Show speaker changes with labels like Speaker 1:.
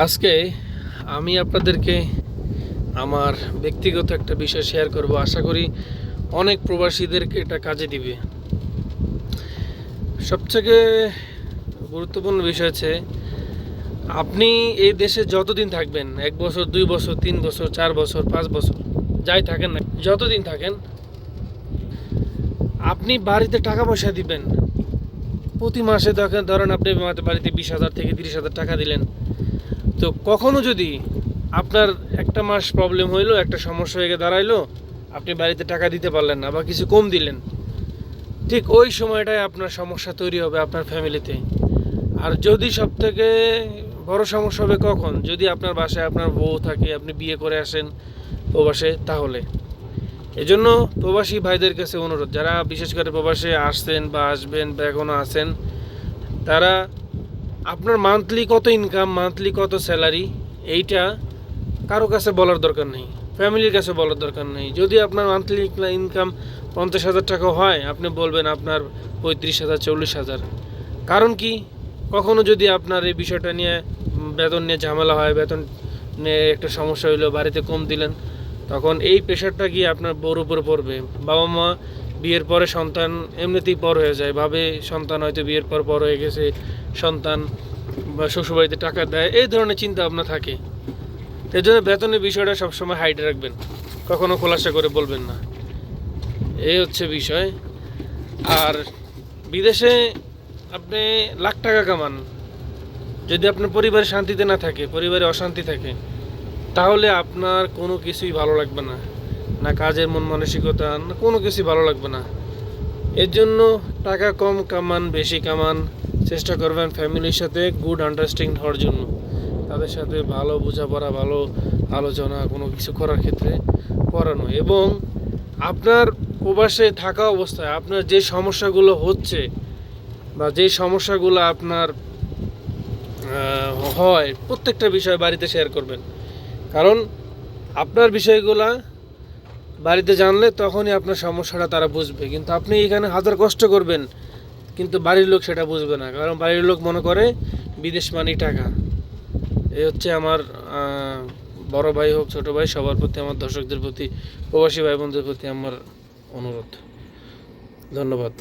Speaker 1: আজকে আমি আপনাদেরকে আমার ব্যক্তিগত একটা বিষয় শেয়ার করব। আশা করি অনেক প্রবাসীদেরকে এটা কাজে দিবে। সবথেকে গুরুত্বপূর্ণ বিষয় হচ্ছে, আপনি এই দেশে যতদিন থাকবেন, এক বছর, দুই বছর, তিন বছর, চার বছর, পাঁচ বছর, যাই থাকেন না, যতদিন থাকেন, আপনি বাড়িতে টাকা পয়সা দিবেন প্রতি মাসে দেখেন ধরেন আপনি বাড়িতে বিশ হাজার থেকে তিরিশ হাজার টাকা দিলেন, তো কখনো যদি আপনার একটা মাস প্রবলেম হইল, একটা সমস্যা হয়ে গিয়ে দাঁড়াইলো, আপনি বাড়িতে টাকা দিতে পারলেন না বা কিছু কম দিলেন, ঠিক ওই সময়টায় আপনার সমস্যা তৈরি হবে আপনার ফ্যামিলিতে আর যদি সব থেকে বড় সমস্যা হবে কখন? যদি আপনার বাসায় আপনার বউ থাকে, আপনি বিয়ে করে আসেন প্রবাসে, তাহলে। এজন্য প্রবাসী ভাইদের কাছে অনুরোধ, যারা বিশেষ করে প্রবাসে আসছেন বা আসবেন বা এখনও আছেন, তারা আপনার মান্থলি কত ইনকাম মান্থলি কত স্যালারি এইটা কারও কাছে বলার দরকার নেই ফ্যামিলির কাছে বলার দরকার নেই। যদি আপনার মান্থলি ইনকাম পঞ্চাশ হাজার টাকা হয়, আপনি বলবেন আপনার পঁয়ত্রিশ হাজার, চল্লিশ হাজার। কারণ কি? কখনো যদি আপনার এই বিষয়টা নিয়ে বেতন নিয়ে ঝামেলা হয়, বেতন নিয়ে একটা সমস্যা হইল, বাড়িতে কম দিলেন তখন এই প্রেশারটা গিয়ে আপনার বউর উপরে পড়বে। বাবা মা বিয়ের পরে সন্তান এমনিতেই পর হয়ে যায়। ভাবে সন্তান হয়তো বিয়ের পর পর হয়ে গেছে, সন্তান বা শ্বশুরবাড়িতে টাকা দেয়, এই ধরনের চিন্তা ভাবনা থাকে। এর জন্য বেতনের বিষয়টা সবসময় হাইড রাখবেন। কখনো খোলাসা করে বলবেন না। এই হচ্ছে বিষয়। আর বিদেশে আপনি লাখ টাকা কামান। যদি আপনার পরিবারে শান্তিতে না থাকে, পরিবারে অশান্তি থাকে তাহলে আপনার কোনো কিছুই ভালো লাগবে না না কাজের মন মানসিকতা, না কোনো কিছুই ভালো লাগবে না। এর জন্য টাকা কম কামান, বেশি কামান, চেষ্টা করবেন ফ্যামিলির সাথে গুড আন্ডারস্ট্যান্ডিং হওয়ার জন্য। তাদের সাথে ভালো বোঝাপড়া, ভালো আলোচনা, কোনো কিছু করার ক্ষেত্রে করানো এবং আপনার প্রবাসে থাকা অবস্থায় আপনার যে সমস্যাগুলো হচ্ছে বা যে সমস্যাগুলো আপনার হয়, প্রত্যেকটা বিষয় বাড়িতে শেয়ার করবেন। কারণ আপনার বিষয়গুলা বাড়িতে জানলে তখনই আপনার সমস্যাটা তারা বুঝবে। কিন্তু আপনি এখানে হাজার কষ্ট করবেন, কিন্তু বাড়ির লোক সেটা বুঝবে না। কারণ বাড়ির লোক মনে করে, বিদেশ মানি টাকা। এই হচ্ছে আমার বড় ভাই হোক, ছোট ভাই, সবার প্রতি আমার, দর্শকদের প্রতি, প্রবাসী ভাই বোনদের প্রতি আমার অনুরোধ। ধন্যবাদ।